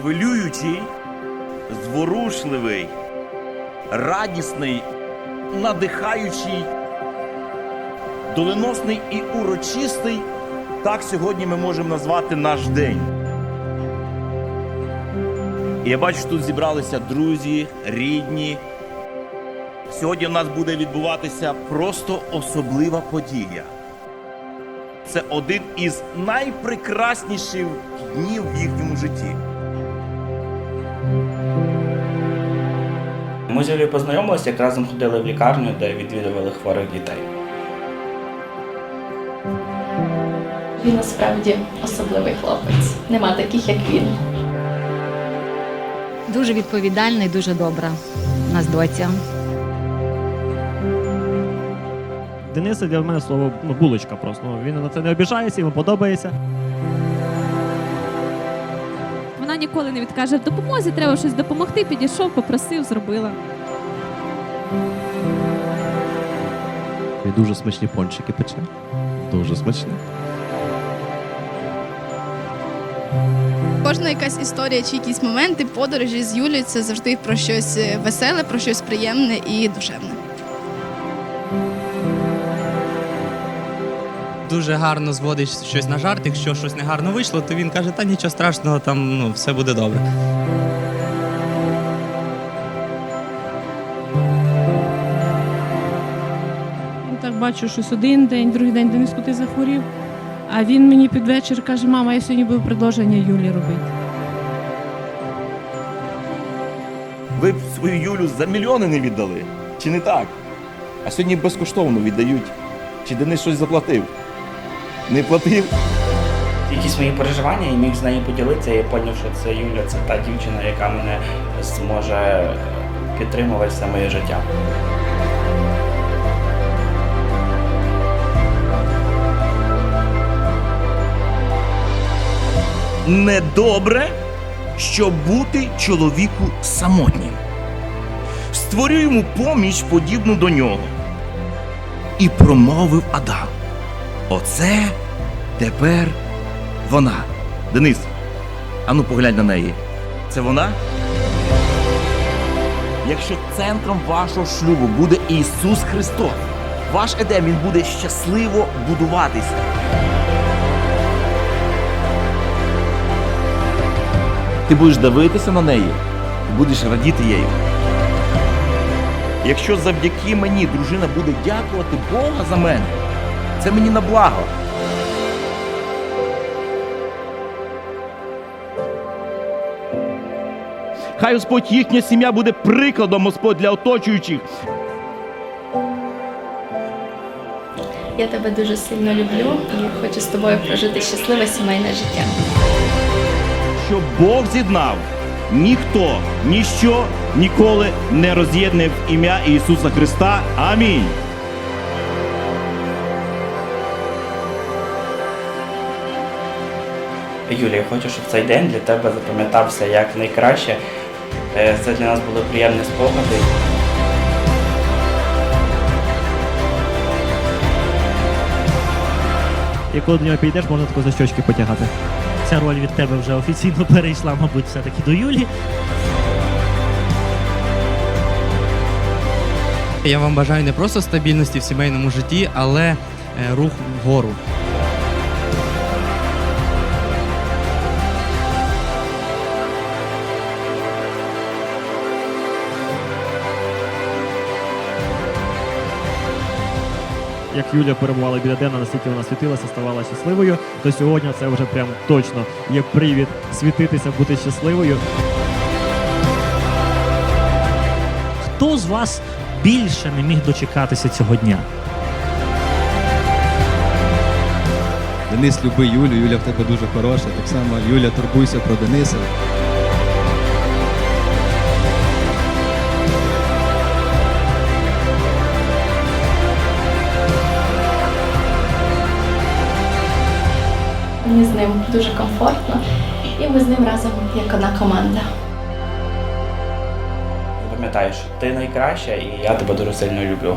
хвилюючий, зворушливий, радісний, надихаючий, доленосний і урочистий. Так сьогодні ми можемо назвати наш день. І я бачу, тут зібралися друзі, рідні. Сьогодні в нас буде відбуватися просто особлива подія. Це один із найпрекрасніших днів в їхньому житті. Ми з Юлією познайомилися, як разом ходили в лікарню, де відвідували хворих дітей. Він насправді особливий хлопець. Нема таких, як він. Дуже відповідальна і дуже добра. У нас доця. Дениса для мене слово ну, булочка просто. Ну, Він на це не обіжається, йому подобається. Вона ніколи не відкаже в допомозі, треба щось допомогти. Підійшов, попросив, зробила. І дуже смачні пончики пече. Дуже смачні. Кожна якась історія чи якісь моменти, подорожі з Юлією це завжди про щось е, веселе, про щось приємне і душевне. дуже гарно зводить щось на жарт. Якщо щось негарно вийшло, то він каже, та нічого страшного, там ну все буде добре. Бачу, щось один день, другий день Дениску ти захворів. А він мені під вечір каже, мама, я сьогодні буду предложення Юлі робити. Ви б свою Юлю за мільйони не віддали. Чи не так? А сьогодні безкоштовно віддають. Чи Денис щось заплатив? Не платив? Якісь мої переживання і міг з нею поділитися. Я зрозумів, що це Юля, це та дівчина, яка мене зможе підтримувати все моє життя. Недобре, щоб бути чоловіку самотнім. Створю йому поміч, подібну до нього. І промовив Адам. Оце тепер вона. Денис, ану поглянь на неї. Це вона? Якщо центром вашого шлюбу буде Ісус Христос, ваш Едем він буде щасливо будуватися. Ти будеш дивитися на неї і будеш радіти їй. Якщо завдяки мені дружина буде дякувати Бога за мене, це мені на благо. Хай Господь їхня сім'я буде прикладом Господь для оточуючих. Я тебе дуже сильно люблю і хочу з тобою прожити щасливе сімейне життя. Що Бог з'єднав, ніхто, ніщо ніколи не роз'єднає в ім'я Ісуса Христа. Амінь. Юлія, я хочу, щоб цей день для тебе запам'ятався як найкраще. Е, Це для нас були приємні спогади. І коли до нього підійдеш, можна тако за щочки потягати. Ця роль від тебе вже офіційно перейшла, мабуть, все-таки до Юлі. Я вам бажаю не просто стабільності в сімейному житті, але е, рух вгору. Як Юля перебувала біля Дена, наскільки вона світилася, ставала щасливою, то сьогодні це вже прям точно є привід світитися, бути щасливою. Хто з вас більше не міг дочекатися цього дня? Денис, люби Юлю, Юля в тебе дуже хороша. Так само Юля, турбуйся про Дениса. Мені з ним дуже комфортно, і ми з ним разом як одна команда. Пам'ятаєш, ти найкраща і я тебе дуже сильно люблю.